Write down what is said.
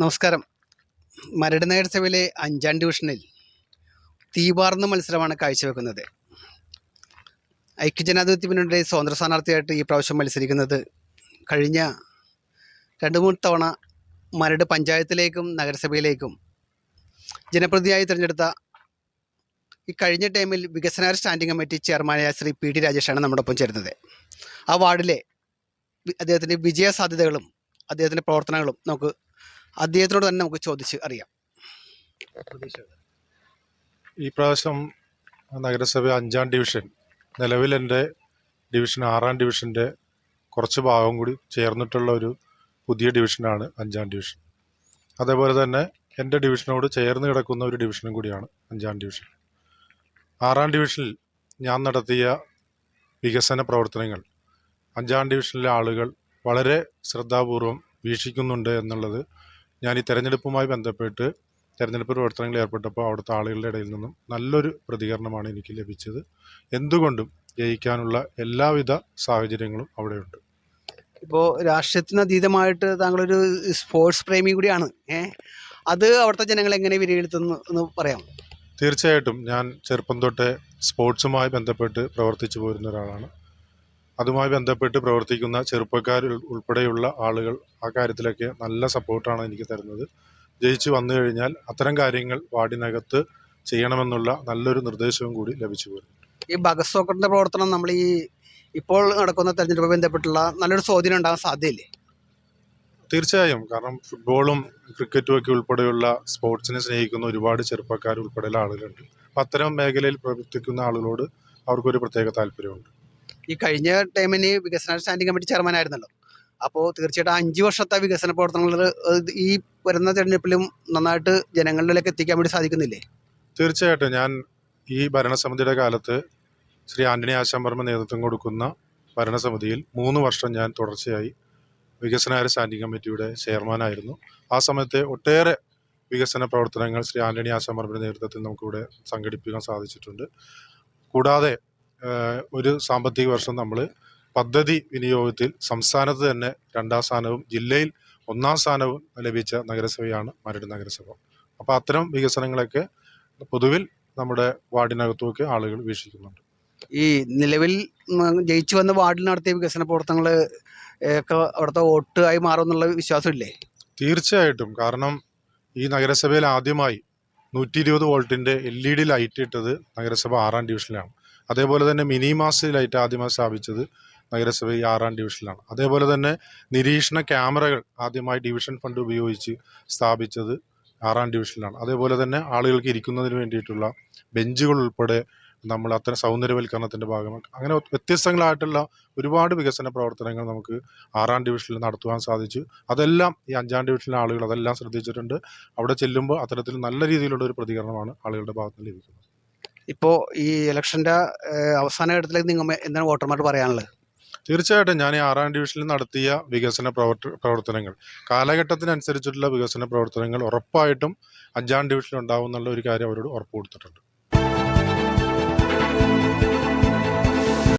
നമസ്കാരം. മരട് നഗരസഭയിലെ അഞ്ചാം ഡിവിഷനിൽ തീപാർന്ന മത്സരമാണ് കാഴ്ചവെക്കുന്നത്. ഐക്യജനാധിപത്യ മുന്നണിയുടെ സ്വതന്ത്ര സ്ഥാനാർത്ഥിയായിട്ട് ഈ പ്രാവശ്യം മത്സരിക്കുന്നത് കഴിഞ്ഞ രണ്ട് മൂന്ന് തവണ മരട് പഞ്ചായത്തിലേക്കും നഗരസഭയിലേക്കും ജനപ്രതിനിധിയായി തിരഞ്ഞെടുത്ത ഈ കഴിഞ്ഞ ടൈമിൽ വികസന സ്റ്റാൻഡിംഗ് കമ്മിറ്റി ചെയർമാനായ ശ്രീ പി ഡി രാജേഷാണ് നമ്മുടെ ഒപ്പം ചേരുന്നത്. ആ വാർഡിലെ അദ്ദേഹത്തിന്റെ വിജയ സാധ്യതകളും അദ്ദേഹത്തിന്റെ പ്രവർത്തനങ്ങളും നമുക്ക് അദ്ദേഹത്തിനോട് തന്നെ നമുക്ക് ചോദിച്ച് അറിയാം. ഈ പ്രാവശ്യം നഗരസഭ അഞ്ചാം ഡിവിഷൻ നിലവിൽ എന്റെ ഡിവിഷൻ ആറാം ഡിവിഷന്റെ കുറച്ച് ഭാഗം കൂടി ചേർന്നിട്ടുള്ള ഒരു പുതിയ ഡിവിഷനാണ് അഞ്ചാം ഡിവിഷൻ. അതേപോലെ തന്നെ എന്റെ ഡിവിഷനോട് ചേർന്ന് കിടക്കുന്ന ഒരു ഡിവിഷനും കൂടിയാണ് അഞ്ചാം ഡിവിഷൻ. ആറാം ഡിവിഷനിൽ ഞാൻ നടത്തിയ വികസന പ്രവർത്തനങ്ങൾ അഞ്ചാം ഡിവിഷനിലെ ആളുകൾ വളരെ ശ്രദ്ധാപൂർവം വീക്ഷിക്കുന്നുണ്ട് എന്നുള്ളത് ഞാൻ ഈ തെരഞ്ഞെടുപ്പുമായി ബന്ധപ്പെട്ട് തെരഞ്ഞെടുപ്പ് പ്രവർത്തനങ്ങളിൽ ഏർപ്പെട്ടപ്പോൾ അവിടുത്തെ ആളുകളുടെ ഇടയിൽ നിന്നും നല്ലൊരു പ്രതികരണമാണ് എനിക്ക് ലഭിച്ചത്. എന്തുകൊണ്ടും ജയിക്കാനുള്ള എല്ലാവിധ സാഹചര്യങ്ങളും അവിടെയുണ്ട്. ഇപ്പോൾ രാഷ്ട്രീയത്തിന് അതീതമായിട്ട് താങ്കളൊരു സ്പോർട്സ് പ്രേമി കൂടിയാണ്. ഏ? അത് അവിടുത്തെ ജനങ്ങൾ എങ്ങനെ വിലയിരുത്തുന്നു എന്ന് പറയാം തീർച്ചയായിട്ടും. ഞാൻ ചെറുപ്പം തൊട്ടേ സ്പോർട്സുമായി ബന്ധപ്പെട്ട് പ്രവർത്തിച്ചു പോരുന്ന ഒരാളാണ്. അതുമായി ബന്ധപ്പെട്ട് പ്രവർത്തിക്കുന്ന ചെറുപ്പക്കാർ ഉൾപ്പെടെയുള്ള ആളുകൾ ആ കാര്യത്തിലൊക്കെ നല്ല സപ്പോർട്ടാണ് എനിക്ക് തരുന്നത്. ജയിച്ചു വന്നു കഴിഞ്ഞാൽ അത്തരം കാര്യങ്ങൾ വാർഡിനകത്ത് ചെയ്യണമെന്നുള്ള നല്ലൊരു നിർദ്ദേശവും കൂടി ലഭിച്ചു പോരും. ഈ സോക്കറിന്റെ പ്രവർത്തനം നമ്മൾ ഈ ഇപ്പോൾ നടക്കുന്ന തെരഞ്ഞെടുപ്പ് ബന്ധപ്പെട്ടുള്ള നല്ലൊരു സ്വാധീനം ഉണ്ടാകാൻ സാധ്യതയില്ലേ? തീർച്ചയായും. കാരണം ഫുട്ബോളും ക്രിക്കറ്റും ഒക്കെ ഉൾപ്പെടെയുള്ള സ്പോർട്സിനെ സ്നേഹിക്കുന്ന ഒരുപാട് ചെറുപ്പക്കാർ ഉൾപ്പെടെയുള്ള ആളുകളുണ്ട്. അപ്പം അത്തരം മേഖലയിൽ പ്രവർത്തിക്കുന്ന ആളുകളോട് അവർക്കൊരു പ്രത്യേക താല്പര്യമുണ്ട്. ഈ കഴിഞ്ഞ ടൈമിന് വികസന സ്റ്റാൻഡിംഗ് കമ്മിറ്റി ചെയർമാൻ ആയിരുന്നല്ലോ. അപ്പോൾ തീർച്ചയായിട്ടും അഞ്ച് വർഷത്തെ വികസന പ്രവർത്തനങ്ങൾ ഈ വരുന്ന തെരഞ്ഞെടുപ്പിലും നന്നായിട്ട് ജനങ്ങളിലേക്ക് എത്തിക്കാൻ വേണ്ടി സാധിക്കുന്നില്ലേ? തീർച്ചയായിട്ടും. ഞാൻ ഈ ഭരണസമിതിയുടെ കാലത്ത് ശ്രീ ആന്റണി ആശാമ്പർമ്മ നേതൃത്വം കൊടുക്കുന്ന ഭരണസമിതിയിൽ മൂന്ന് വർഷം ഞാൻ തുടർച്ചയായി വികസനകാര്യ സ്റ്റാൻഡിംഗ് കമ്മിറ്റിയുടെ ചെയർമാനായിരുന്നു ആ സമയത്തെ ഒട്ടേറെ വികസന പ്രവർത്തനങ്ങൾ ശ്രീ ആന്റണി ആശാമ്പർമ്മയുടെ നേതൃത്വത്തിൽ നമുക്കിവിടെ സംഘടിപ്പിക്കാൻ സാധിച്ചിട്ടുണ്ട്. കൂടാതെ ഒരു സാമ്പത്തിക വർഷം നമ്മൾ പദ്ധതി വിനിയോഗത്തിൽ സംസ്ഥാനത്ത് തന്നെ രണ്ടാം സ്ഥാനവും ജില്ലയിൽ ഒന്നാം സ്ഥാനവും ലഭിച്ച നഗരസഭയാണ് മരട് നഗരസഭ. അപ്പോൾ അത്തരം വികസനങ്ങളൊക്കെ പൊതുവിൽ നമ്മുടെ വാർഡിനകത്തുമൊക്കെ ആളുകൾ വീക്ഷിക്കുന്നുണ്ട്. ഈ നിലവിൽ ജയിച്ചു വന്ന വാർഡിൽ നടത്തിയ വികസന പ്രവർത്തനങ്ങൾ ഒക്കെ അവിടുത്തെ വോട്ട് ആയി മാറും എന്നുള്ള വിശ്വാസമില്ലേ? തീർച്ചയായിട്ടും. കാരണം ഈ നഗരസഭയിൽ ആദ്യമായി നൂറ്റി ഇരുപത് വോൾട്ടിന്റെ എൽ ഇ ഡി ലൈറ്റ് ഇട്ടത് നഗരസഭ ആറാം ഡിവിഷനിലാണ്. അതേപോലെ തന്നെ മിനി മാസിലായിട്ട് ആദ്യമായി സ്ഥാപിച്ചത് നഗരസഭ ആറാം ഡിവിഷനിലാണ്. അതേപോലെ തന്നെ നിരീക്ഷണ ക്യാമറകൾ ആദ്യമായി ഡിവിഷൻ ഫണ്ട് ഉപയോഗിച്ച് സ്ഥാപിച്ചത് ആറാം ഡിവിഷനിലാണ്. അതേപോലെ തന്നെ ആളുകൾക്ക് ഇരിക്കുന്നതിന് വേണ്ടിയിട്ടുള്ള ബെഞ്ചുകൾ ഉൾപ്പെടെ നമ്മൾ അത്തരം സൗന്ദര്യവൽക്കരണത്തിന്റെ ഭാഗമാണ് അങ്ങനെ വ്യത്യസ്തങ്ങളായിട്ടുള്ള ഒരുപാട് വികസന പ്രവർത്തനങ്ങൾ നമുക്ക് ആറാം ഡിവിഷനിൽ നടത്തുവാൻ സാധിച്ചു. അതെല്ലാം ഈ അഞ്ചാം ഡിവിഷനിലെ ആളുകൾ അതെല്ലാം ശ്രദ്ധിച്ചിട്ടുണ്ട്. അവിടെ ചെല്ലുമ്പോൾ അത്തരത്തിൽ നല്ല രീതിയിലുള്ള ഒരു പ്രതികരണമാണ് ആളുകളുടെ ഭാഗത്ത് ലഭിക്കുന്നത്. ഇപ്പോൾ ഈ ഇലക്ഷന്റെ അവസാന ഘട്ടത്തിലേക്ക് നിങ്ങൾ എന്താണ് വോട്ടർമാർ പറയാനുള്ളത്? തീർച്ചയായിട്ടും ഞാൻ ഈ ആറാം ഡിവിഷനിൽ നടത്തിയ വികസന പ്രവർത്ത പ്രവർത്തനങ്ങൾ. കാലഘട്ടത്തിനനുസരിച്ചിട്ടുള്ള വികസന പ്രവർത്തനങ്ങൾ ഉറപ്പായിട്ടും അഞ്ചാം ഡിവിഷനിൽ ഉണ്ടാവും എന്നുള്ള ഒരു കാര്യം അവരോട് ഉറപ്പ് കൊടുത്തിട്ടുണ്ട്.